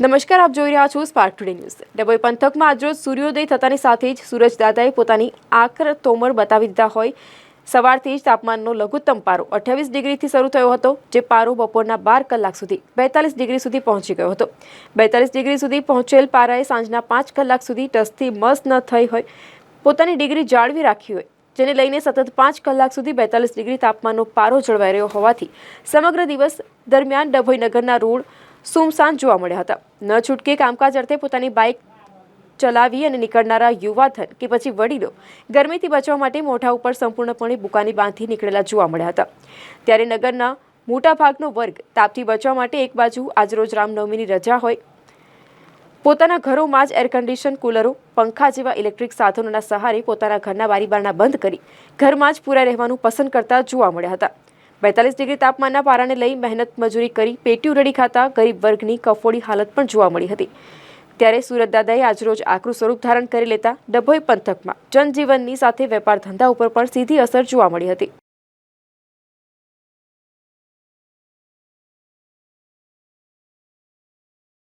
નમસ્કાર, આપ જોઈ રહ્યા છો સ્પાર્ક ટુડે ન્યૂઝ ડભોઈ પંથકમાં આજરોજ સૂર્યોદય થતાની સાથે જ સૂરજદાદાએ પોતાની આખર તોમર બતાવી દીધા હોય. સવારથી જ તાપમાનનો લઘુત્તમ પારો અઠ્યાવીસ ડિગ્રીથી શરૂ થયો હતો, જે પારો બપોરના બાર કલાક સુધી, બેતાલીસ ડિગ્રી સુધી પહોંચી ગયો હતો. બેતાલીસ ડિગ્રી સુધી પહોંચેલ પારાએ સાંજના પાંચ કલાક સુધી ટસથી મસ ન થઈ હોય. પોતાની ડિગ્રી જાળવી રાખી હોય, જેને લઈને સતત પાંચ કલાક સુધી બેતાલીસ ડિગ્રી તાપમાનનો પારો જળવાઈ રહ્યો હોવાથી સમગ્ર દિવસ દરમિયાન ડભોઈ નગરના રોડ સુમસાન જોવા મળ્યા હતા. ન છૂટકે કામકાજ અર્થે પોતાની બાઇક ચલાવી અને નીકળનારા યુવાધન કે પછી વડીલો ગરમીથી બચવા માટે મોઢા ઉપર સંપૂર્ણપણે બુકાની બાંધી નીકળેલા જોવા મળ્યા હતા. ત્યારે નગરના મોટાભાગનો વર્ગ તાપથી બચવા માટે એક બાજુ આજરોજ રામનવમીની રજા હોય. પોતાના ઘરોમાં જ એર કન્ડિશન કુલરો પંખા જેવા ઇલેક્ટ્રિક સાધનોના સહારે પોતાના ઘરના બારીબારણા બંધ કરી ઘરમાં જ પૂરા રહેવાનું પસંદ કરતા જોવા મળ્યા હતા. બેતાલીસ ડિગ્રી તાપમાનના પારાને લઈ મહેનત મજૂરી કરી પેટી રડી ખાતા ગરીબ વર્ગની કફોડી હાલત પણ જોવા મળી હતી. ત્યારે સુરત દાદાએ આજરોજ આકરું સ્વરૂપ ધારણ કરી લેતા ડભોઈ પંથકમાં જનજીવનની સાથે વેપાર ધંધા ઉપર પણ સીધી અસર જોવા મળી હતી.